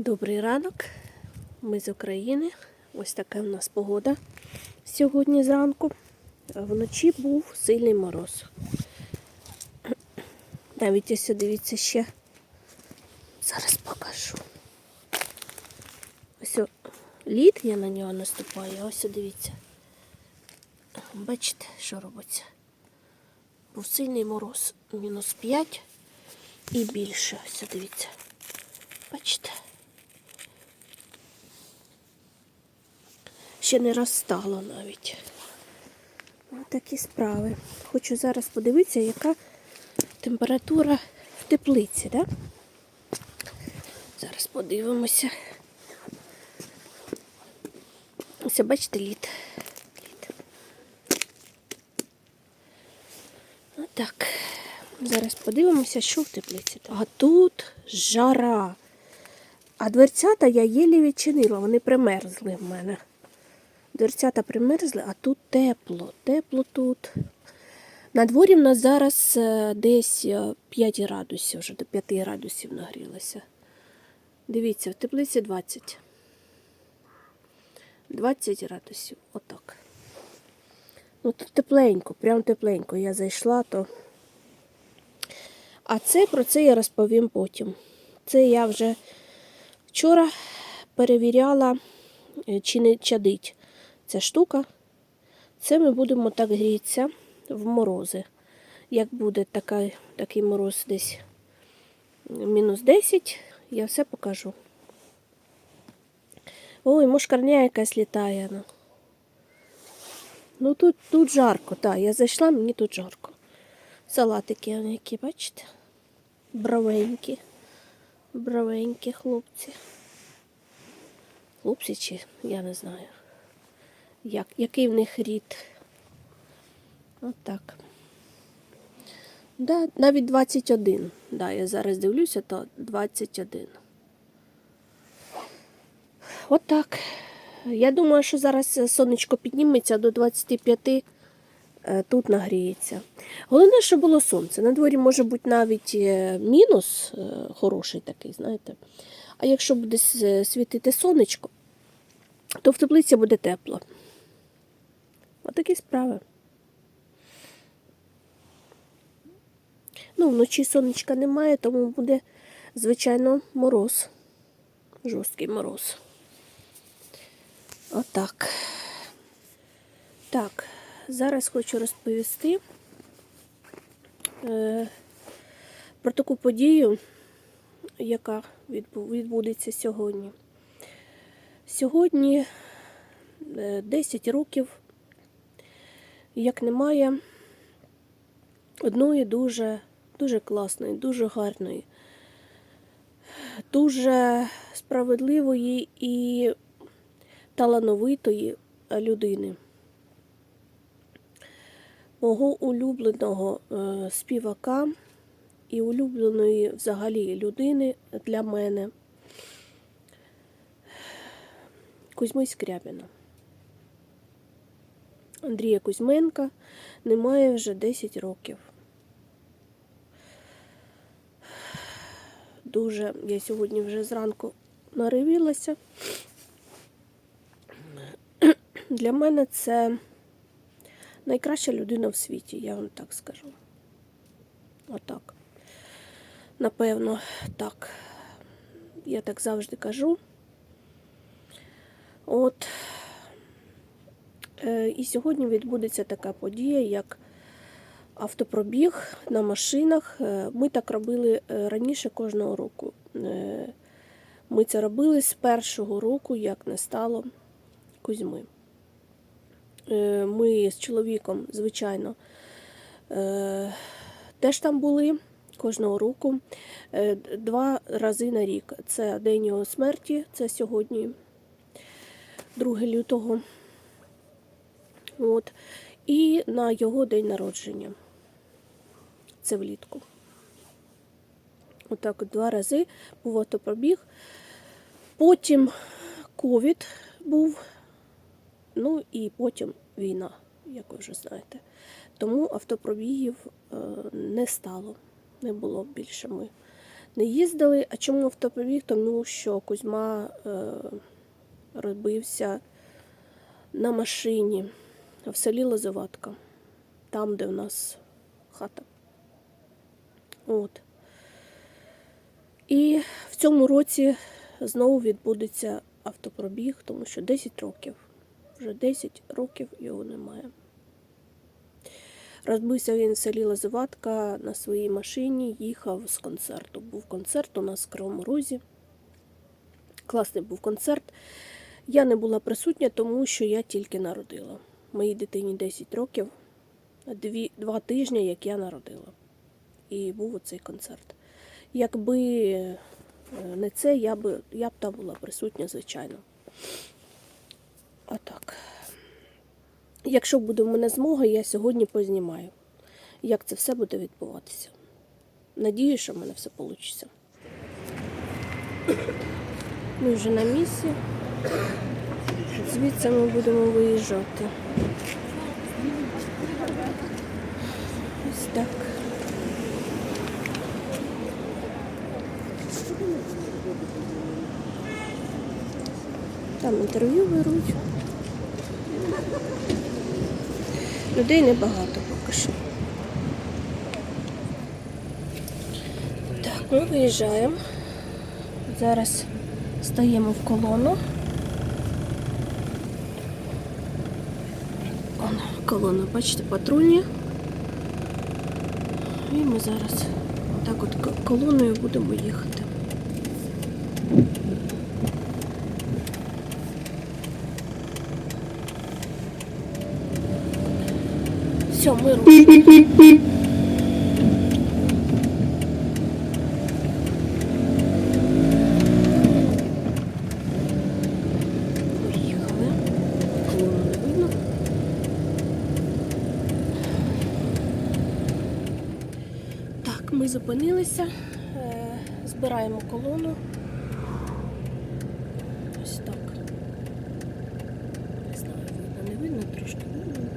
Добрий ранок. Ми з України. Ось така в нас погода сьогодні зранку. Вночі був сильний мороз. Навіть ось дивіться ще. Зараз покажу. Ось о, лід я на нього наступаю, ось дивіться. Бачите, що робиться? Був сильний мороз. Мінус 5 і більше. Ось дивіться. Бачите? Ще не розстало навіть. Ось такі справи. Хочу зараз подивитися, яка температура в теплиці, да? Зараз подивимося. Ось, бачите, лід. лід. Отак. Зараз подивимося, що в теплиці. А тут жара. А дверцята я єлі відчинила, вони примерзли в мене. Дверцята примерзли, а тут тепло, тепло тут. На дворі в нас зараз е, десь е, 5 градусів, вже до 5 градусів нагрілося. Дивіться, в теплиці 20. 20 градусів, отак. Ну тут тепленько, прям тепленько. Я зайшла, то. А це про це я розповім потім. Це я вже вчора перевіряла, е, чи не чадить ця штука. Це ми будемо так грітися в морози. Як буде така, такий мороз десь мінус 10, я все покажу. Ой, мошкарня якась літає. Ну, ну тут, тут жарко, так, я зайшла, мені тут жарко. Салатики які, бачите? Бравенькі. Бравенькі хлопці. Хлопці чи я не знаю. Як, який в них рід. Отак. Да, навіть 21. Да, я зараз дивлюся, то 21. Отак. Я думаю, що зараз сонечко підніметься до 25 е, тут нагріється. Головне, щоб було сонце. На дворі може бути навіть е, мінус е, хороший такий, знаєте. А якщо буде світити сонечко, то в теплиці буде тепло. Отакі справи. Ну, вночі сонечка немає, тому буде, звичайно, мороз. Жорсткий мороз. Отак. Так, зараз хочу розповісти е, про таку подію, яка відбудеться сьогодні. Сьогодні е, 10 років, як немає одної дуже, дуже класної, дуже гарної, дуже справедливої і талановитої людини. Мого улюбленого е, співака і улюбленої взагалі людини для мене Кузьми Скрябіна. Андрія Кузьменка немає вже 10 років. Дуже я сьогодні вже зранку наривілася. Для мене це найкраща людина в світі, я вам так скажу. Отак. Напевно, так. Я так завжди кажу. От. Е, І сьогодні відбудеться така подія, як автопробіг на машинах. Е, Ми так робили е, раніше кожного року. Ми це робили з першого року, як не стало Кузьми. Ми з чоловіком, звичайно, теж там були кожного року. Два рази на рік. Це день його смерті, це сьогодні, 2 лютого. От. І на його день народження. Це влітку. Отак от два рази був автопробіг. Потім ковід був, ну і потім війна, як ви вже знаєте. Тому автопробігів е, не стало, не було більше ми не їздили. А чому автопробіг? Тому що Кузьма е, робився на машині в селі Лозоватка, там, де в нас хата. От. І в цьому році знову відбудеться автопробіг, тому що 10 років. Вже 10 років його немає. Розбився він в селі Лозоватка на своїй машині, їхав з концерту. Був концерт у нас в Кривому Розі. Класний був концерт. Я не була присутня, тому що я тільки народила. Моїй дитині 10 років, дві, два тижні, як я народила. І був оцей концерт. Якби е, не це, я б, я б там була присутня, звичайно. А так. Якщо буде в мене змога, я сьогодні познімаю, як це все буде відбуватися. Надію, що в мене все вийде. Ми вже на місці. Звідси ми будемо виїжджати. Ось так. Там інтерв'ю беруть. Людей небагато поки що. Так, ми виїжджаємо. Зараз стаємо в колону. колона, бачите, патрульні. І ми зараз так от к- колоною будемо їхати. Все, ми рушимо. Ми зупинилися, е, збираємо колону. Ось так. Не знаю, не видно, трошки видно.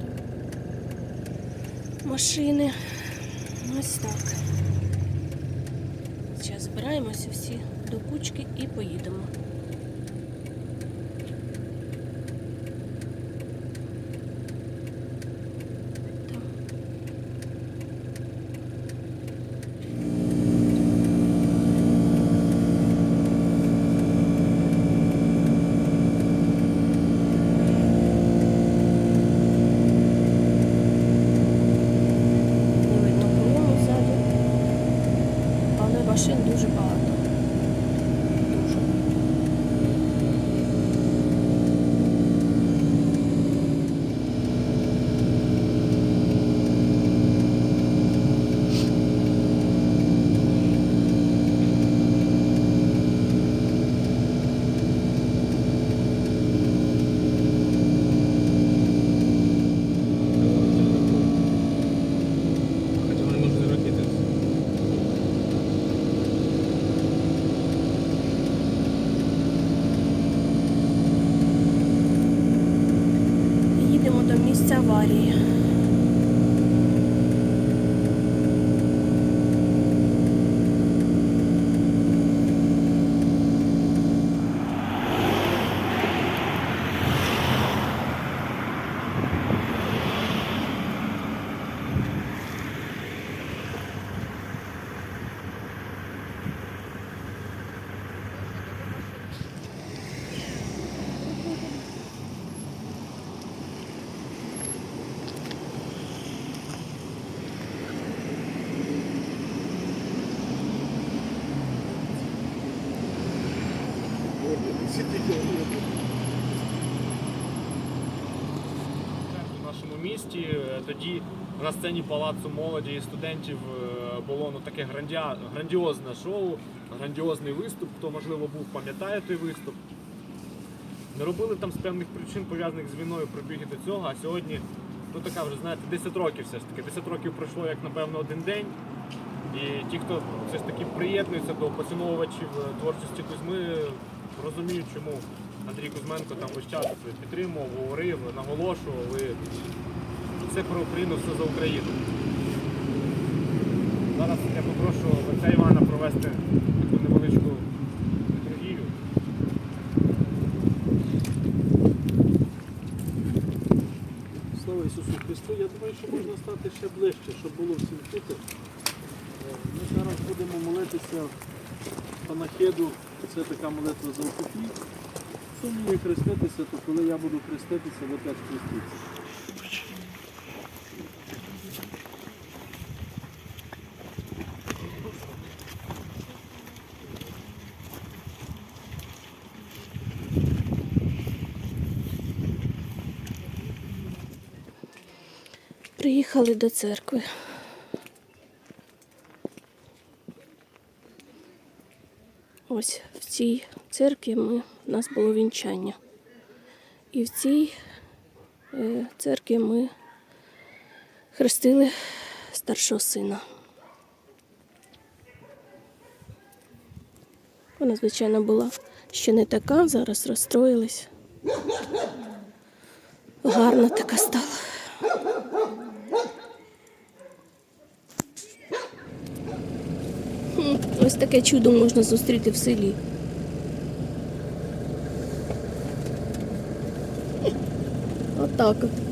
Машини. Ось так. Зараз збираємося всі до кучки і поїдемо. Так. Не видно колону ззаді. Але машин дуже багато. Дуже. Хотя нам нужны ракеты. Їдемо до місця аварії. В нашому місті е, тоді на сцені палацу молоді і студентів е, було ну, таке грандіозне шоу, грандіозний виступ. Хто можливо був, пам'ятає той виступ. Не робили там з певних причин пов'язаних з війною пробіги до цього, а сьогодні ну така вже знаєте 10 років все ж таки. 10 років пройшло як напевно один день. І ті, хто все ж таки приєднується до поціновувачів е, творчості Кузьми, розуміють, чому Андрій Кузьменко там весь час підтримував, говорив, наголошував. І все про Україну, все за Україну. Зараз я попрошу отця Івана провести. таку невеличку літургію. Слава Ісусу Христу. Я думаю, що можна стати ще ближче, щоб було всім чути. Е, Ми зараз будемо молитися панахиду. Це така молитва за укупі. Хто хреститися, то коли я буду хреститися, ви теж хрестіться. Приїхали до церкви. Ось в цій церкві ми, у нас було вінчання. І в цій е, церкві ми хрестили старшого сина. Вона, звичайно, була ще не така, зараз розстроїлась. Гарна така стала. Ось таке чудо можна зустріти в селі. Отак от.